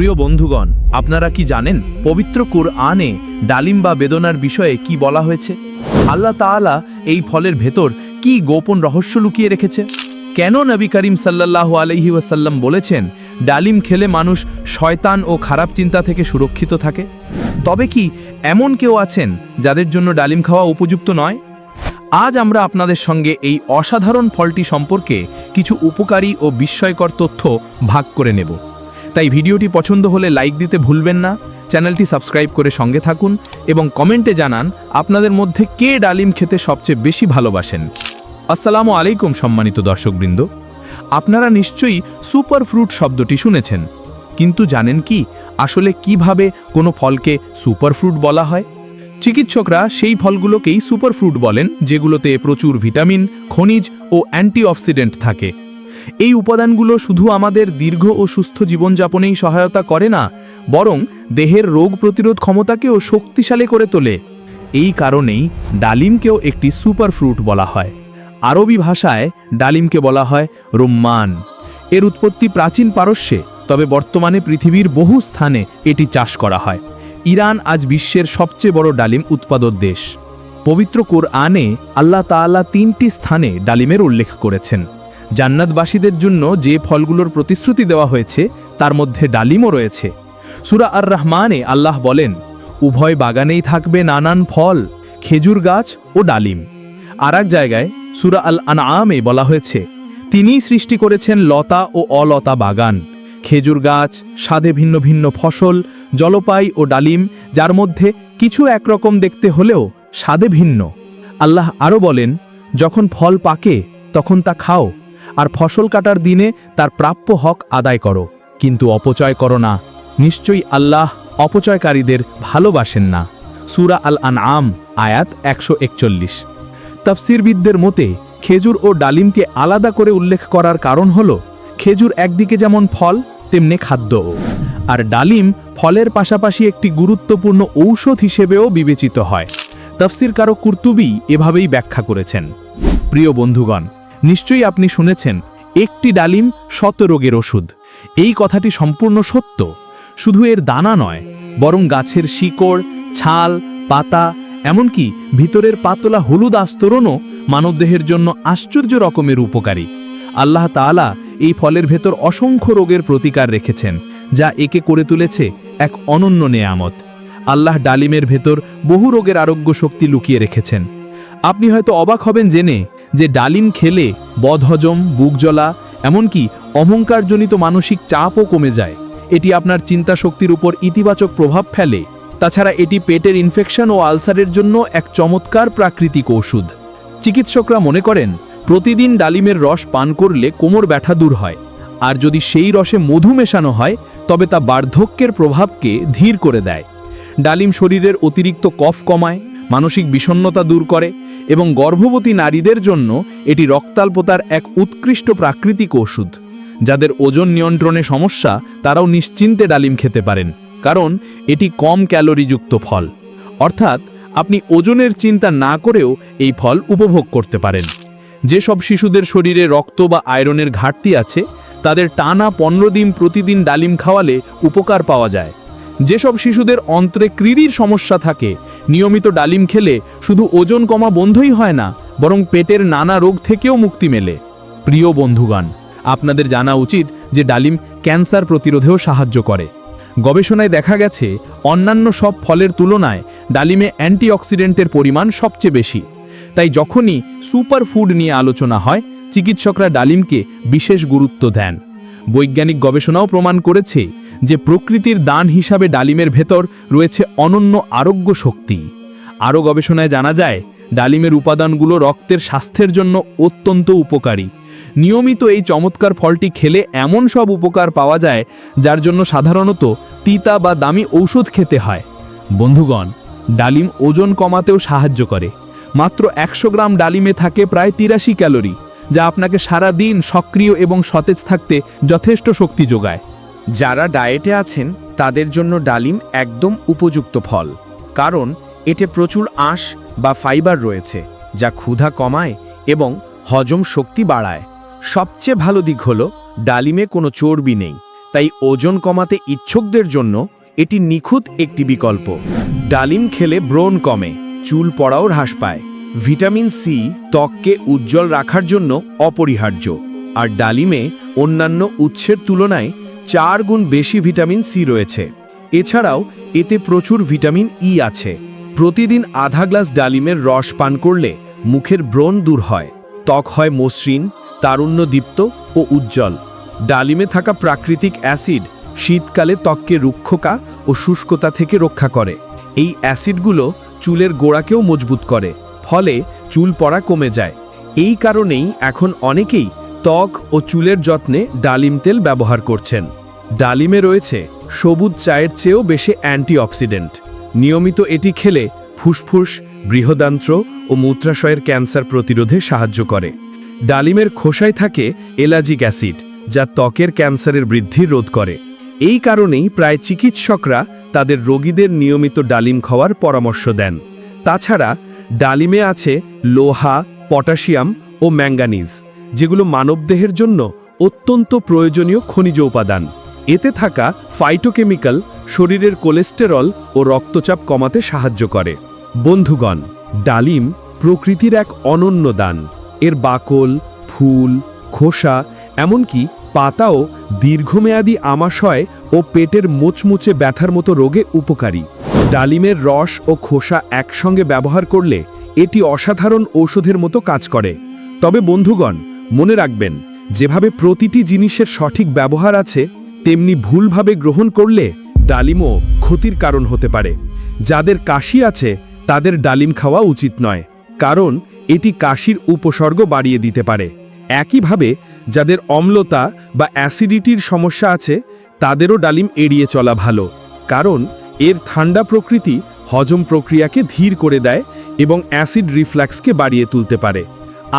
প্রিয় বন্ধুগণ, আপনারা কি জানেন পবিত্র কুরআনে ডালিম বা বেদনার বিষয়ে কি বলা হয়েছে? আল্লাহ তাআলা এই ফলের ভেতর কি গোপন রহস্য লুকিয়ে রেখেছে? কেন নবী করিম সাল্লাল্লাহু আলহি ওয়াসাল্লাম বলেছেন, ডালিম খেলে মানুষ শয়তান ও খারাপ চিন্তা থেকে সুরক্ষিত থাকে? তবে কি এমন কেউ আছেন যাদের জন্য ডালিম খাওয়া উপযুক্ত নয়? আজ আমরা আপনাদের সঙ্গে এই অসাধারণ ফলটি সম্পর্কে কিছু উপকারী ও বিস্ময়কর তথ্য ভাগ করে নেব। তাই ভিডিওটি পছন্দ হলে লাইক দিতে ভুলবেন না। চ্যানেলটি সাবস্ক্রাইব করে সঙ্গে থাকুন এবং কমেন্টে জানান আপনাদের মধ্যে কে ডালিম খেতে সবচেয়ে বেশি ভালোবাসেন। আসসালামু আলাইকুম সম্মানিত দর্শকবৃন্দ। আপনারা নিশ্চয়ই সুপার ফ্রুট শব্দটি শুনেছেন। কিন্তু জানেন কি আসলে কীভাবে কোনো ফলকে সুপার ফ্রুট বলা হয়? চিকিৎসকরা সেই ফলগুলোকেই সুপার ফ্রুট বলেন, যেগুলোতে প্রচুর ভিটামিন, খনিজ ও অ্যান্টিঅক্সিডেন্ট থাকে। এই উপাদানগুলো শুধু আমাদের দীর্ঘ ও সুস্থ জীবনযাপনেই সহায়তা করে না, বরং দেহের রোগ প্রতিরোধ ক্ষমতাকেও শক্তিশালী করে তোলে। এই কারণেই ডালিমকেও একটি সুপার ফ্রুট বলা হয়। আরবি ভাষায় ডালিমকে বলা হয় রোম্মান। এর উৎপত্তি প্রাচীন পারস্যে, তবে বর্তমানে পৃথিবীর বহু স্থানে এটি চাষ করা হয়। ইরান আজ বিশ্বের সবচেয়ে বড় ডালিম উৎপাদক দেশ। পবিত্র কোরআনে আল্লাহ তাআলা তিনটি স্থানে ডালিমের উল্লেখ করেছেন। জান্নাতবাসীদের জন্য যে ফলগুলোর প্রতিশ্রুতি দেওয়া হয়েছে, তার মধ্যে ডালিমও রয়েছে। সুরা আর রহমানে আল্লাহ বলেন, উভয় বাগানেই থাকবে নানান ফল, খেজুর গাছ ও ডালিম। আর জায়গায় সুরা আল আনআমে বলা হয়েছে, তিনিই সৃষ্টি করেছেন লতা ও অলতা বাগান। খেজুর গাছ, স্বাদে ভিন্ন ভিন্ন ফসল, জলপাই ও ডালিম, যার মধ্যে কিছু একরকম দেখতে হলেও স্বাদে ভিন্ন। আল্লাহ আরও বলেন, যখন ফল পাকে, তখন তা খাও। আর ফসল কাটার দিনে তার প্রাপ্য হক আদায় করো। কিন্তু অপচয় করো না। নিশ্চয়ই আল্লাহ অপচয়কারীদের ভালোবাসেন না। সুরা আল আন আম আয়াত একশো একচল্লিশ। তফসিরবিদদের মতে, খেজুর ও ডালিমকে আলাদা করে উল্লেখ করার কারণ হল, খেজুর একদিকে যেমন ফল, তেমনি খাদ্যও আর ডালিম ফলের পাশাপাশি একটি গুরুত্বপূর্ণ ঔষধ হিসেবেও বিবেচিত হয়। তফসির কারও কুর্তুবি এভাবেই ব্যাখ্যা করেছেন। প্রিয় বন্ধুগণ নিশ্চয়ই আপনি শুনেছেন, একটি ডালিম শত রোগের ওষুধ। এই কথাটি সম্পূর্ণ সত্য। শুধু এর দানা নয়, বরং গাছের শিকড়, ছাল, পাতা, এমনকি ভিতরের পাতলা হলুদ আস্তরণও মানবদেহের জন্য আশ্চর্য রকমের উপকারী। আল্লাহ তাআলা এই ফলের ভেতর অসংখ্য রোগের প্রতিকার রেখেছেন, যা একে করে তুলেছে এক অনন্য নেয়ামত। আল্লাহ ডালিমের ভেতর বহু রোগের আরোগ্য শক্তি লুকিয়ে রেখেছেন। আপনি হয়তো অবাক হবেন জেনে যে ডালিম খেলে বদহজম বুক জ্বলা এমনকি অহংকারজনিত মানসিক চাপও কমে যায়। এটি আপনার চিন্তা শক্তির উপর ইতিবাচক প্রভাব ফেলে। তাছাড়া এটি পেটের ইনফেকশন ও আলসারের জন্য এক চমৎকার প্রাকৃতিক ওষুধ চিকিৎসকরা মনে করেন, প্রতিদিন ডালিমের রস পান করলে কোমর ব্যথা দূর হয়। আর যদি সেই রসে মধু মেশানো হয়, তবে তা বার্ধক্যের প্রভাবকে ধীর করে দেয়। ডালিম শরীরের অতিরিক্ত কফ কমায় মানসিক বিষণ্ণতা দূর করে এবং গর্ভবতী নারীদের জন্য এটি রক্তাল্পতার এক উৎকৃষ্ট প্রাকৃতিক ওষুধ। যাদের ওজন নিয়ন্ত্রণে সমস্যা, তারাও নিশ্চিন্তে ডালিম খেতে পারেন, কারণ এটি কম ক্যালোরিযুক্ত ফল। অর্থাৎ, আপনি ওজনের চিন্তা না করেও এই ফল উপভোগ করতে পারেন। যেসব শিশুদের শরীরে রক্ত বা আয়রনের ঘাটতি আছে, তাদের টানা পনেরো দিন প্রতিদিন ডালিম খাওয়ালে উপকার পাওয়া যায়। যেসব শিশুদের অন্ত্রে ক্রিরির সমস্যা থাকে, নিয়মিত ডালিম খেলে শুধু ওজন কমা বন্ধই হয় না, বরং পেটের নানা রোগ থেকেও মুক্তি মেলে। প্রিয় বন্ধুগণ, আপনাদের জানা উচিত যে ডালিম ক্যান্সার প্রতিরোধেও সাহায্য করে। গবেষণায় দেখা গেছে, অন্যান্য সব ফলের তুলনায় ডালিমে অ্যান্টিঅক্সিডেন্টের পরিমাণ সবচেয়ে বেশি। তাই যখনই সুপার ফুড নিয়ে আলোচনা হয়, চিকিৎসকরা ডালিমকে বিশেষ গুরুত্ব দেন। বৈজ্ঞানিক গবেষণাও প্রমাণ করেছে যে প্রকৃতির দান হিসাবে ডালিমের ভেতর রয়েছে অনন্য আরোগ্য শক্তি। আরও গবেষণায় জানা যায়, ডালিমের উপাদানগুলো রক্তের স্বাস্থ্যের জন্য অত্যন্ত উপকারী। নিয়মিত এই চমৎকার ফলটি খেলে এমন সব উপকার পাওয়া যায় যার জন্য সাধারণত তিতা বা দামি ঔষধ খেতে হয়। বন্ধুগণ, ডালিম ওজন কমাতেও সাহায্য করে। মাত্র একশো গ্রাম ডালিমে থাকে প্রায় তিরাশি ক্যালোরি। যা আপনাকে সারা দিন সক্রিয় এবং সতেজ থাকতে যথেষ্ট শক্তি যোগায়। যারা ডায়েটে আছেন, তাদের জন্য ডালিম একদম উপযুক্ত ফল। কারণ, এতে প্রচুর আঁশ বা ফাইবার রয়েছে, যা ক্ষুধা কমায় এবং হজম শক্তি বাড়ায়। সবচেয়ে ভালো দিক হল, ডালিমে কোনো চর্বি নেই, তাই ওজন কমাতে ইচ্ছুকদের জন্য এটি নিখুঁত একটি বিকল্প। ডালিম খেলে ব্রণ কমে, চুল পড়াও হ্রাস পায়। ভিটামিন সি ত্বককে উজ্জ্বল রাখার জন্য অপরিহার্য। আর ডালিমে অন্যান্য উৎসের তুলনায় চার গুণ বেশি ভিটামিন সি রয়েছে। এছাড়াও এতে প্রচুর ভিটামিন ই আছে। প্রতিদিন আধা গ্লাস ডালিমের রস পান করলে মুখের ব্রণ দূর হয়, ত্বক হয় মসৃণ তারুণ্যদীপ্ত ও উজ্জ্বল। ডালিমে থাকা প্রাকৃতিক অ্যাসিড শীতকালে ত্বককে রুক্ষকা ও শুষ্কতা থেকে রক্ষা করে। এই অ্যাসিডগুলো চুলের গোড়াকেও মজবুত করে। ফলে চুল পড়া কমে যায়। এই কারণেই এখন অনেকেই ত্বক ও চুলের যত্নে ডালিম তেল ব্যবহার করছেন। ডালিমে রয়েছে সবুজ চায়ের চেয়েও বেশি অ্যান্টিঅক্সিডেন্ট। নিয়মিত এটি খেলে ফুসফুস, বৃহদান্ত্র ও মূত্রাশয়ের ক্যান্সার প্রতিরোধে সাহায্য করে। ডালিমের খোসায় থাকে এলাজিক অ্যাসিড, যা ত্বকের ক্যান্সারের বৃদ্ধি রোধ করে। এই কারণেই প্রায় চিকিৎসকরা তাদের রোগীদের নিয়মিত ডালিম খাওয়ার পরামর্শ দেন। তাছাড়া ডালিমে আছে লোহা, পটাশিয়াম ও ম্যাঙ্গানিজ, যেগুলো মানবদেহের জন্য অত্যন্ত প্রয়োজনীয় খনিজ উপাদান। এতে থাকা ফাইটোকেমিক্যাল শরীরের কোলেস্টেরল ও রক্তচাপ কমাতে সাহায্য করে। বন্ধুগণ, ডালিম প্রকৃতির এক অনন্য দান। এর বাকল, ফুল, খোসা, এমনকি পাতাও দীর্ঘমেয়াদী আমাশয় ও পেটের মোচমুচে ব্যথার মতো রোগে উপকারী। ডালিমের রস ও খোসা একসঙ্গে ব্যবহার করলে এটি অসাধারণ ঔষধের মতো কাজ করে। তবে বন্ধুগণ, মনে রাখবেন, যেভাবে প্রতিটি জিনিসের সঠিক ব্যবহার আছে, তেমনি ভুলভাবে গ্রহণ করলে ডালিমও ক্ষতির কারণ হতে পারে। যাদের কাশি আছে, তাদের ডালিম খাওয়া উচিত নয়, কারণ এটি কাশির উপসর্গ বাড়িয়ে দিতে পারে। একইভাবে, যাদের অম্লতা বা অ্যাসিডিটির সমস্যা আছে, তাদেরও ডালিম এড়িয়ে চলা ভালো, কারণ এর ঠান্ডা প্রকৃতি হজম প্রক্রিয়াকে ধীর করে দেয় এবং অ্যাসিড রিফ্ল্যাক্সকে বাড়িয়ে তুলতে পারে।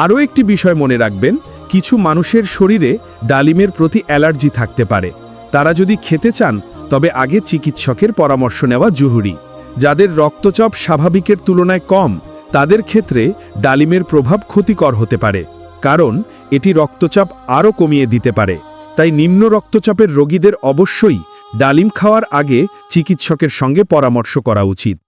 আরও একটি বিষয় মনে রাখবেন, কিছু মানুষের শরীরে ডালিমের প্রতি অ্যালার্জি থাকতে পারে। তারা যদি খেতে চান, তবে আগে চিকিৎসকের পরামর্শ নেওয়া জরুরি। যাদের রক্তচাপ স্বাভাবিকের তুলনায় কম, তাদের ক্ষেত্রে ডালিমের প্রভাব ক্ষতিকর হতে পারে, কারণ এটি রক্তচাপ আরও কমিয়ে দিতে পারে। তাই নিম্ন রক্তচাপের রোগীদের অবশ্যই ডালিম খাওয়ার আগে চিকিৎসকের সঙ্গে পরামর্শ করা উচিত।